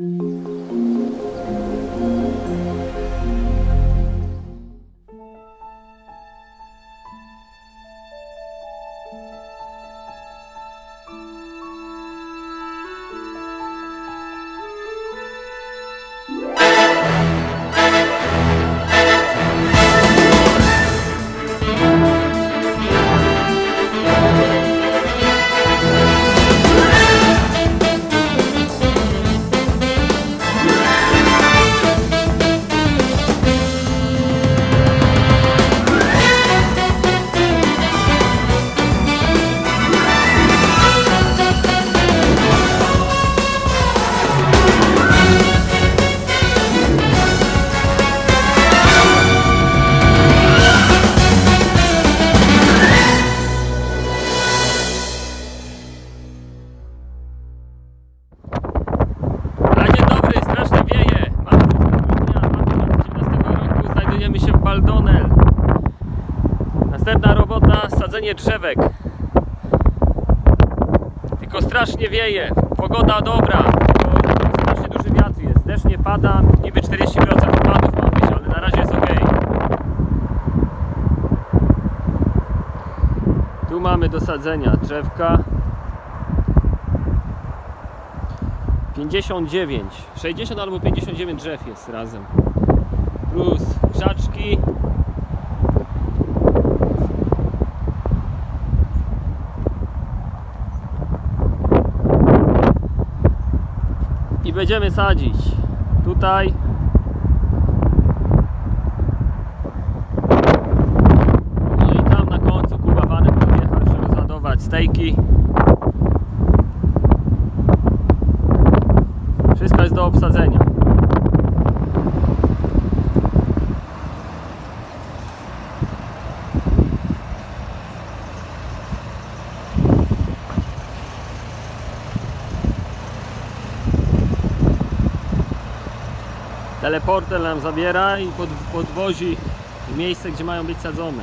A sadzenie drzewek. Tylko strasznie wieje. Pogoda dobra, strasznie duży wiatr jest. Deszcz nie pada, niby 40% opadów ma być, ale na razie jest ok. Tu mamy do sadzenia drzewka. 59, 60 albo 59 drzew jest razem. Plus krzaczki. Będziemy sadzić tutaj. No i tam na końcu Kuba Vanem podjechał jeszcze rozładować stejki. Wszystko jest do obsadzenia. Teleporter nam zabiera i pod, podwozi w miejsce, gdzie mają być sadzone.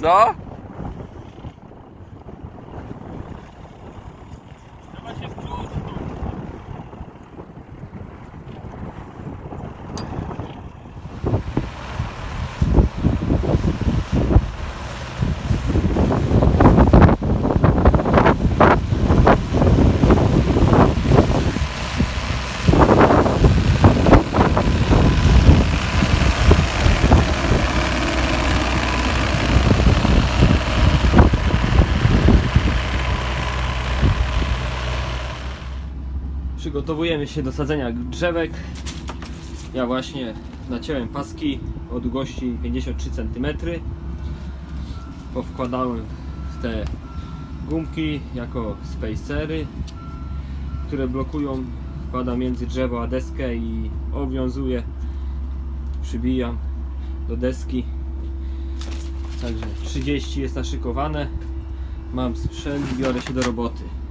Co? Przygotowujemy się do sadzenia drzewek. Ja właśnie naciąłem paski o długości 53 cm. Powkładałem w te gumki jako spacery. które blokują, wkładam między drzewo a deskę i owiązuję, przybijam do deski. Także 30 jest naszykowane. Mam sprzęt biorę się do roboty.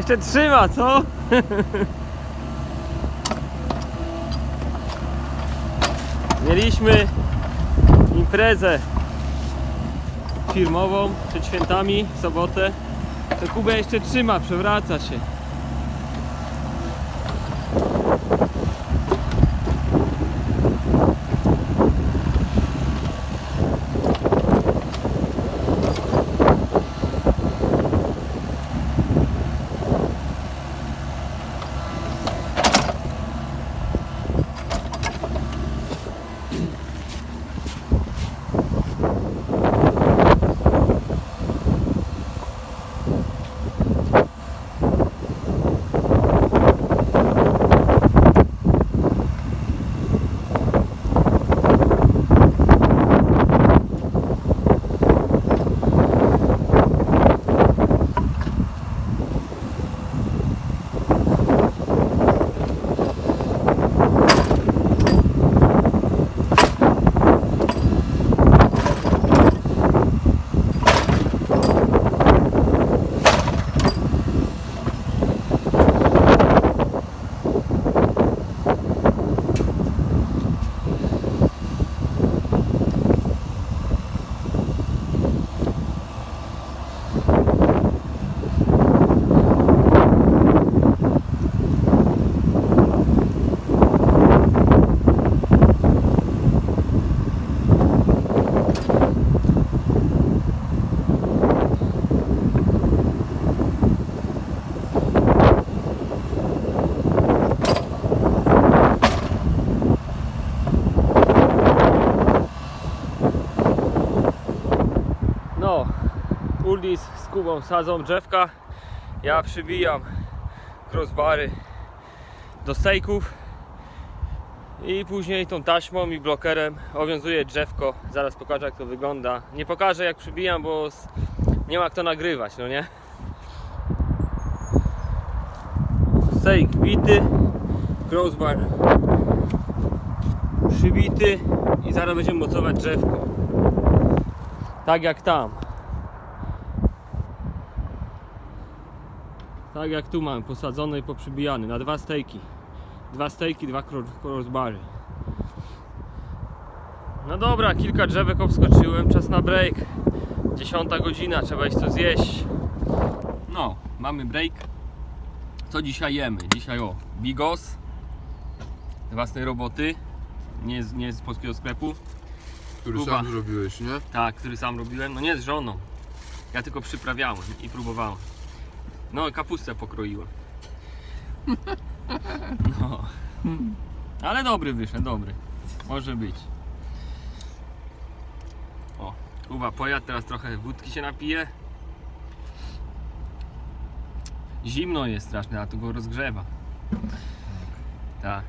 Jeszcze trzyma, co? Mieliśmy imprezę firmową przed świętami sobotę. To Kuba jeszcze trzyma, przewraca się. No, Uldis z Kubą sadzą drzewka. Ja przybijam crossbary do stejków i później tą taśmą i blokerem owiązuję drzewko. Zaraz pokażę jak to wygląda. Nie pokażę jak przybijam, bo nie ma kto nagrywać, no nie? Stejk bity, crossbar przybity i zaraz będziemy mocować drzewko. Tak jak tam. Tak jak tu mam, posadzony i poprzybijany na dwa stejki. Dwa stejki, dwa cro- crossbary. No dobra, kilka drzewek obskoczyłem, czas na break. Dziesiąta godzina, trzeba iść co zjeść. No, mamy break. Co dzisiaj jemy? Dzisiaj o, bigos. Własnej roboty. Nie z, nie z polskiego sklepu. Który Kuba. sam zrobiłeś, nie? Tak, który sam robiłem. No nie z żoną. Ja tylko przyprawiałem i próbowałem. No, kapustę pokroiłem. No. Ale dobry wyszedł, dobry. Może być. O, Kuba pojadł, teraz trochę wódki się napije. Zimno jest strasznie, a tu go rozgrzewa. Tak.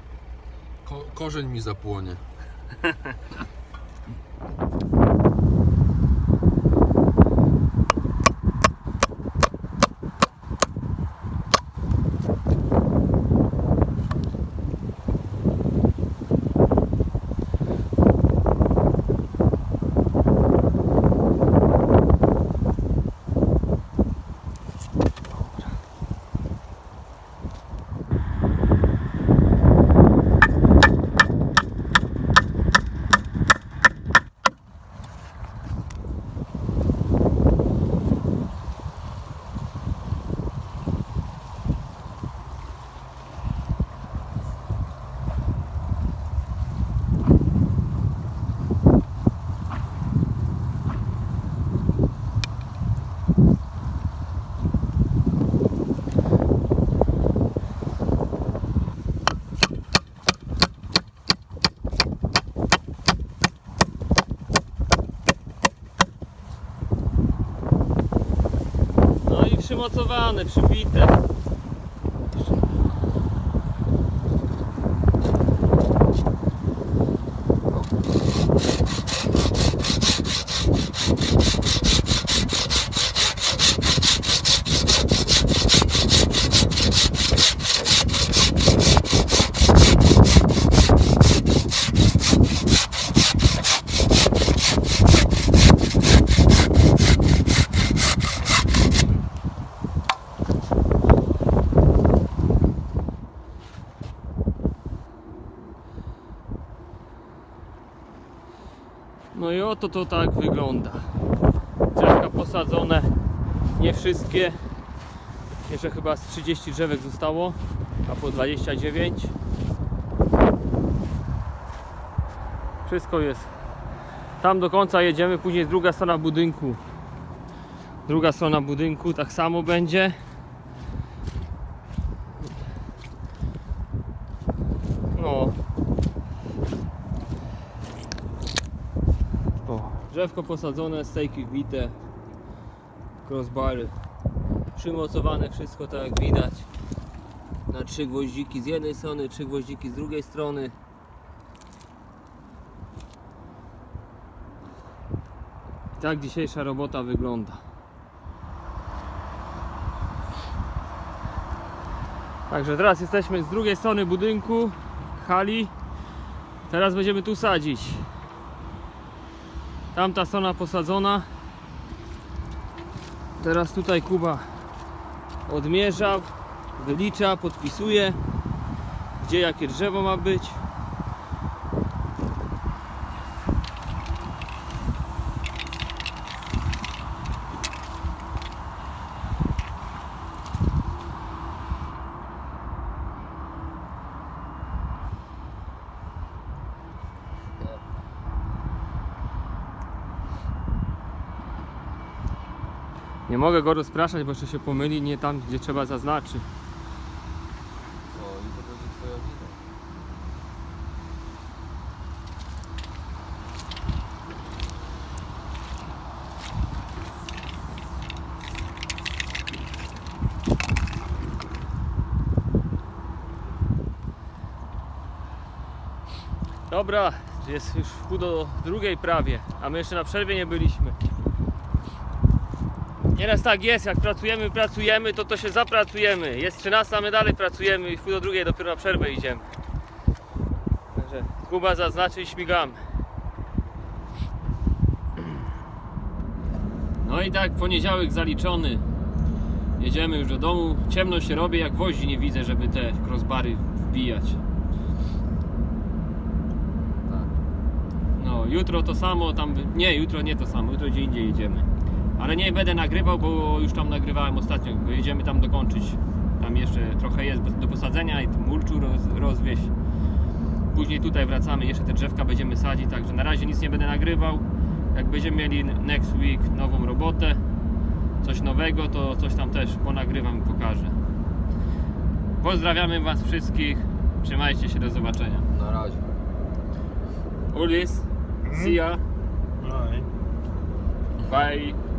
Ko korzeń mi zapłonie. przymocowane, przybite. No i oto to tak wygląda. Drzewka posadzone, nie wszystkie. Jeszcze chyba z 30 drzewek zostało, a po 29. Wszystko jest. Tam do końca jedziemy, później druga strona budynku. Druga strona budynku tak samo będzie. No, O, drzewko posadzone, stejki wbite, crossbary przymocowane, wszystko tak jak widać. Na trzy gwoździki z jednej strony, trzy gwoździki z drugiej strony. Tak dzisiejsza robota wygląda. Także teraz jesteśmy z drugiej strony budynku, hali. Teraz będziemy tu sadzić. Tamta strona posadzona. Teraz tutaj Kuba odmierza, wylicza, podpisuje, gdzie jakie drzewo ma być. Nie mogę go rozpraszać, bo jeszcze się pomyli, nie tam, gdzie trzeba zaznaczyć. O, i to będzie twoja wina. Dobra, jest już w do drugiej prawie, a my jeszcze na przerwie nie byliśmy. Nieraz tak jest, jak pracujemy, pracujemy, to to się zapracujemy. Jest 13, a my dalej pracujemy i w pół do drugiej dopiero na przerwę idziemy. Także Kuba zaznaczy i śmigamy. No i tak, poniedziałek zaliczony. Jedziemy już do domu. Ciemno się robi, jak wozi nie widzę, żeby te crossbary wbijać. Tak. No, jutro to samo, tam. Nie, jutro nie to samo, jutro gdzie indziej jedziemy. Ale nie będę nagrywał, bo już tam nagrywałem ostatnio, bo jedziemy tam dokończyć. Tam jeszcze trochę jest do posadzenia i mulczu roz, rozwieźć. Później tutaj wracamy, jeszcze te drzewka będziemy sadzić, także na razie nic nie będę nagrywał. Jak będziemy mieli next week nową robotę, coś nowego, to coś tam też ponagrywam i pokażę. Pozdrawiamy Was wszystkich. Trzymajcie się, do zobaczenia. Na razie. Ulis, see ya. Right. Bye.